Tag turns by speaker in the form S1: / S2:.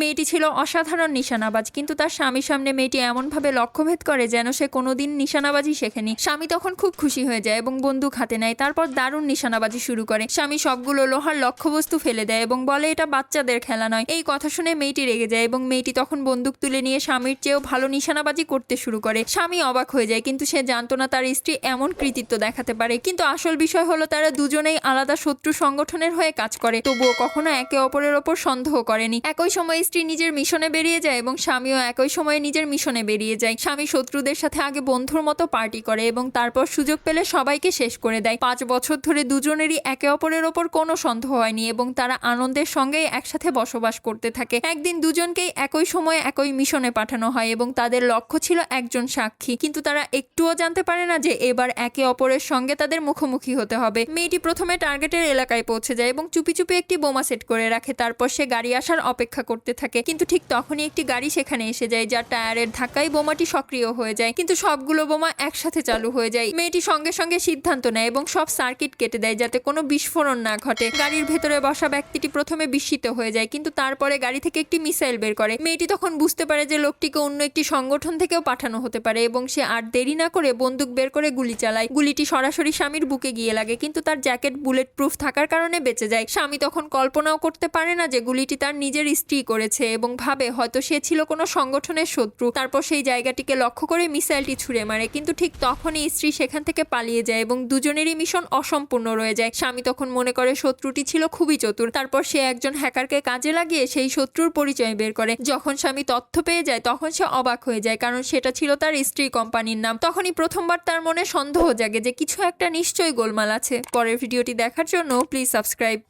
S1: মেয়েটি ছিল অসাধারণ নিশানাবাজ, কিন্তু তার স্বামীর সামনে মেয়েটি এমনভাবে লক্ষ্যভেদ করে যেন সে কোনোদিন নিশানাবাজি শেখেনি। স্বামী তখন খুব খুশি হয়ে যায় এবং বন্দুক হাতে নেয়, তারপর দারুণ নিশানাবাজি শুরু করে। স্বামী সবগুলো লোহার লক্ষ্যবস্তু ফেলে দেয় এবং বলে, এটা বাচ্চাদের খেলা নয়। এই কথা শুনে মেয়েটি রেগে যায় এবং মেয়েটি তখন বন্দুক তুলে নিয়ে স্বামীর চেয়েও ভালো নিশানাবাজি করতে শুরু করে। স্বামী অবাক হয়ে যায়, কিন্তু সে জানতো না তার স্ত্রী এমন কৃতিত্ব দেখাতে পারে। কিন্তু আসল বিষয় হলো, তারা দুজনেই আলাদা শত্রু সংগঠনের হয়ে কাজ করে, তবুও কখনো একে অপরের ওপর সন্দেহ করেনি। একই সময় স্ত্রী নিজের মিশনে বেরিয়ে যায় এবং স্বামীও একই সময়ে নিজের মিশনে বেরিয়ে যায়। স্বামী শত্রুদের সাথে আগে বন্ধুর মতো পার্টি করে এবং তারপর সুযোগ পেলে সবাইকে শেষ করে দেয়। পাঁচ বছর ধরে দুজনেরই একে অপরের ওপর কোনো সন্দেহ হয়নি এবং তারা আনন্দের সঙ্গেই একসাথে বসবাস করতে থাকে। একদিন দুজনকেই একই সময়ে একই মিশনে পাঠানো হয় এবং তাদের লক্ষ্য ছিল একজন সাক্ষী। কিন্তু তারা একটুও জানতে পারে না যে এবার একে অপরের সঙ্গে তাদের মুখোমুখি হতে হবে। মেয়েটি প্রথমে টার্গেটের এলাকায় পৌঁছে যায় এবং চুপি চুপি একটি বোমা সেট করে রাখে। তারপর সে গাড়ি আসার অপেক্ষা করতে থাকে। কিন্তু ঠিক তখনই একটি গাড়ি সেখানে এসে যায়, যার টায়ারের ধাক্কায় বোমাটি সক্রিয় হয়ে যায়। কিন্তু সবগুলো বোমা একসাথে চালু হয়ে যায়। মেয়েটি সঙ্গে সঙ্গে সিদ্ধান্ত নেয় এবং সব সার্কিট কেটে দেয় যাতে কোনো বিস্ফোরণ না ঘটে। গাড়ির ভেতরে বসা ব্যক্তিটি প্রথমে বিস্মিত হয়ে যায়, কিন্তু তারপরে গাড়ি থেকে একটি মিসাইল বের করে। মেয়েটি তখন বুঝতে পারে যে লোকটিকে অন্য একটি সংগঠন থেকেও পাঠানো হতে পারে এবং সে আর দেরি না করে বন্দুক বের করে গুলি চালায়। গুলিটি সরাসরি স্বামীর বুকে গিয়ে লাগে, কিন্তু তার জ্যাকেট বুলেট প্রুফ থাকার কারণে বেঁচে যায়। স্বামী তখন কল্পনাও করতে পারে না যে গুলিটি তার নিজের স্ত্রী করেছে এবং ভাবে হয়তো সে ছিল কোনো সংগঠনের শত্রু। তারপর সেই জায়গাটিকে লক্ষ্য করে মিসাইলটি ছুঁড়ে মারে। কিন্তু ঠিক তখনই স্ত্রী সেখান থেকে পালিয়ে যায় এবং দুজনেরই মিশন অসম্পূর্ণ রয়ে যায়। স্বামী তখন মনে করে শত্রুটি ছিল খুবই চতুর। তারপর সে একজন হ্যাকারকে কাজে লাগিয়ে সেই শত্রুর পরিচয় বের করে। যখন স্বামী তথ্য পেয়ে যায়, তখন সে অবাক হয়ে যায় কারণ সেটা ছিল তার স্ত্রী কোম্পানির নাম। তখনই প্রথমবার তার মনে সন্দেহ জাগে যে কিছু একটা নিশ্চয়ই গোলমাল আছে। পরের ভিডিওটি দেখার জন্য প্লিজ সাবস্ক্রাইব।